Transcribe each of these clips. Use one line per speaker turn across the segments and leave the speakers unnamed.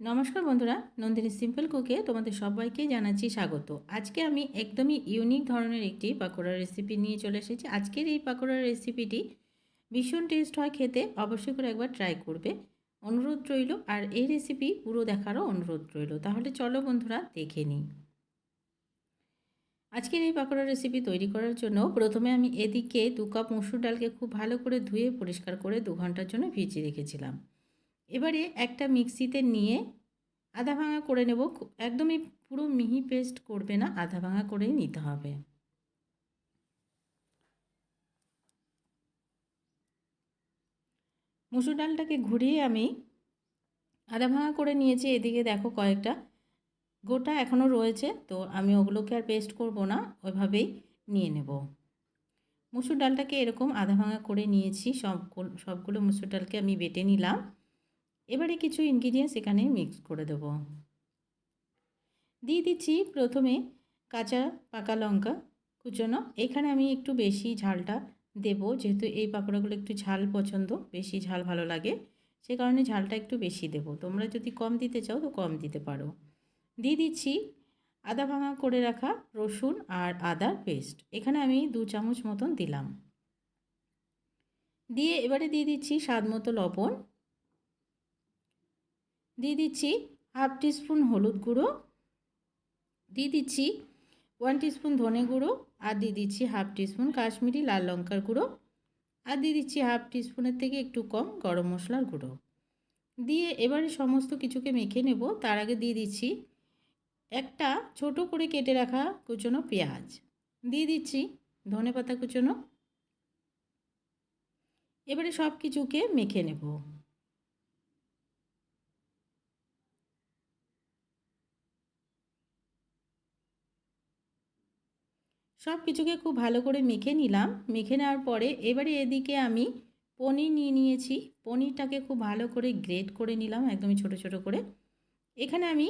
নমস্কার বন্ধুরা, নন্দিনী সিম্পল কুকে তোমাদের সবাইকে জানাচ্ছি স্বাগত। আজকে আমি একদমই ইউনিক ধরনের একটি পাকোড়ার রেসিপি নিয়ে চলে এসেছি। আজকের এই পাকোড়ার রেসিপিটি ভীষণ টেস্ট হয় খেতে, অবশ্যই করে একবার ট্রাই করবে। অনুরোধ রইল, আর এই রেসিপি পুরো দেখারও অনুরোধ রইল। তাহলে চলো বন্ধুরা, দেখে নিই। আজকের এই পাকোড়ার রেসিপি তৈরি করার জন্য প্রথমে আমি এদিকে দু কাপ মসুর ডালকে খুব ভালো করে ধুয়ে পরিষ্কার করে দু ঘণ্টার জন্য ভিজিয়ে রেখেছিলাম। এবারে একটা মিক্সিতে নিয়ে আধা ভাঙা করে নেব। একদমই পুরো মিহি পেস্ট করবে না, আধা ভাঙা করেই নিতে হবে। মুসুর ডালটাকে ঘুরিয়ে আমি আধা ভাঙা করে নিয়েছি। এদিকে দেখো কয়েকটা গোটা এখনও রয়েছে, তো আমি ওগুলোকে আর পেস্ট করব না, ওইভাবেই নিয়ে নেব। মুসুর ডালটাকে এরকম আধা ভাঙা করে নিয়েছি সব সবগুলো মুসুর ডালকে আমি বেটে নিলাম। এবারে কিছু ইনগ্রিডিয়েন্টস এখানে মিক্স করে দেব। দিয়ে দিচ্ছি প্রথমে কাঁচা পাকা লঙ্কা কুচনো। এখানে আমি একটু বেশি ঝালটা দেব, যেহেতু এই পাকোড়াগুলো একটু ঝাল পছন্দ, বেশি ঝাল ভালো লাগে, সে কারণে ঝালটা একটু বেশি দেব। তোমরা যদি কম দিতে চাও তো কম দিতে পারো। দিয়ে দিচ্ছি আদা ভাঙা করে রাখা রসুন আর আদার পেস্ট এখানে আমি দু চামচ মতন দিলাম। দিয়ে এবারে দিয়ে দিচ্ছি স্বাদ মতো লবণ। দিয়ে দিচ্ছি হাফ টিস্পুন হলুদ গুঁড়ো। দিয়ে দিচ্ছি ওয়ান টিস্পুন ধনে গুঁড়ো আর দিয়ে দিচ্ছি হাফ টিস্পুন কাশ্মীরি লাল লঙ্কার গুঁড়ো। আর দিয়ে দিচ্ছি হাফ টিস্পুনের থেকে একটু কম গরম মশলার গুঁড়ো। দিয়ে এবারে সমস্ত কিছুকে মেখে নেব। তার আগে দিয়ে দিচ্ছি একটা ছোট করে কেটে রাখা কুচনো পেঁয়াজ। দিয়ে দিচ্ছি ধনে পাতা কুচনো। এবারে সব কিছুকে মেখে নেব। সব কিছুকে খুব ভালো করে মেখে নিলাম। মেখে নেওয়ার পরে এবারে এদিকে আমি পনির নিয়ে নিয়েছি। পনিরটাকে খুব ভালো করে গ্রেট করে নিলাম, একদমই ছোট ছোট করে। এখানে আমি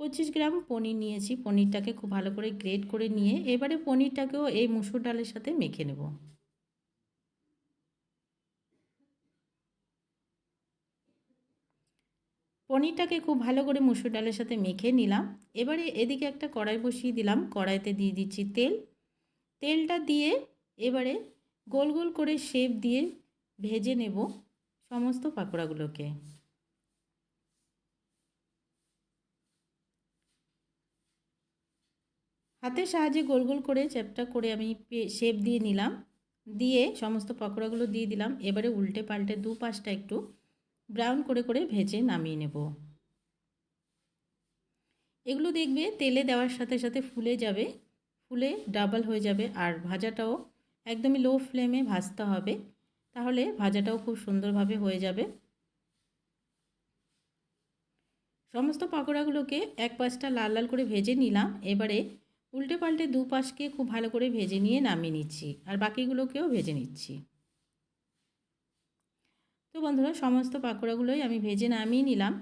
পঁচিশ গ্রাম পনির নিয়েছি। পনিরটাকে খুব ভালো করে গ্রেট করে নিয়ে এবারে পনিরটাকেও এই মুসুর ডালের সাথে মেখে নেব। পনিরটাকে খুব ভালো করে মুসুর ডালের সাথে মেখে নিলাম। এবারে এদিকে একটা কড়াই বসিয়ে দিলাম। কড়াইতে দিয়ে দিচ্ছি তেল। তেলটা দিয়ে এবারে গোল গোল করে শেপ দিয়ে ভেজে নেব সমস্ত পাকোড়াগুলোকে। হাতের সাহায্যে গোল গোল করে চ্যাপটা করে আমি শেপ দিয়ে নিলাম। দিয়ে সমস্ত পকোড়াগুলো দিয়ে দিলাম। এবারে উল্টে পাল্টে দু পাশটা একটু ব্রাউন করে করে ভেজে নামিয়ে নেব। এগুলো দেখবে তেলে দেওয়ার সাথে সাথে ফুলে যাবে। ফুলে ডাবল হয়ে যাবে আর ভাজাটাও একদমই লো ফ্লেমে ভাজতে হবে। তাহলে ভাজাটাও খুব সুন্দরভাবে হয়ে যাবে। সমস্ত পাকোড়াগুলোকে এক পাশটা লাল লাল করে ভেজে নিলাম। এবারে উল্টে পাল্টে দু পাশকে খুব ভালো করে ভেজে নিয়ে নামিয়ে নিচ্ছি আর বাকিগুলোকেও ভেজে নিচ্ছি। তো বন্ধুরা, সমস্ত পাকোড়াগুলোই আমি ভেজে নামিয়ে নিলাম।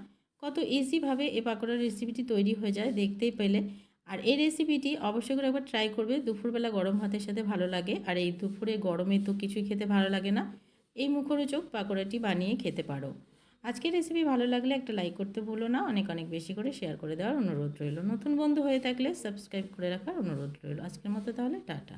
কত ইজিভাবে এই পাকোড়ার রেসিপিটি তৈরি হয়ে যায়, দেখতেই পেলে। আর এই রেসিপিটি অবশ্যই করে একবার ট্রাই করবে। দুপুরবেলা গরম ভাতের সাথে ভালো লাগে। আর এই দুপুরে গরমে তো কিছুই খেতে ভালো লাগে না। এই মুখরোচক পাকোড়াটি বানিয়ে খেতে পারো। আজকের রেসিপি ভালো লাগলে একটা লাইক করতে ভুলো না। অনেক অনেক বেশি করে শেয়ার করে দেওয়ার অনুরোধ রইল। নতুন বন্ধু হয়ে থাকলে সাবস্ক্রাইব করে রাখার অনুরোধ রইল। আজকের মতো তাহলে, টাটা।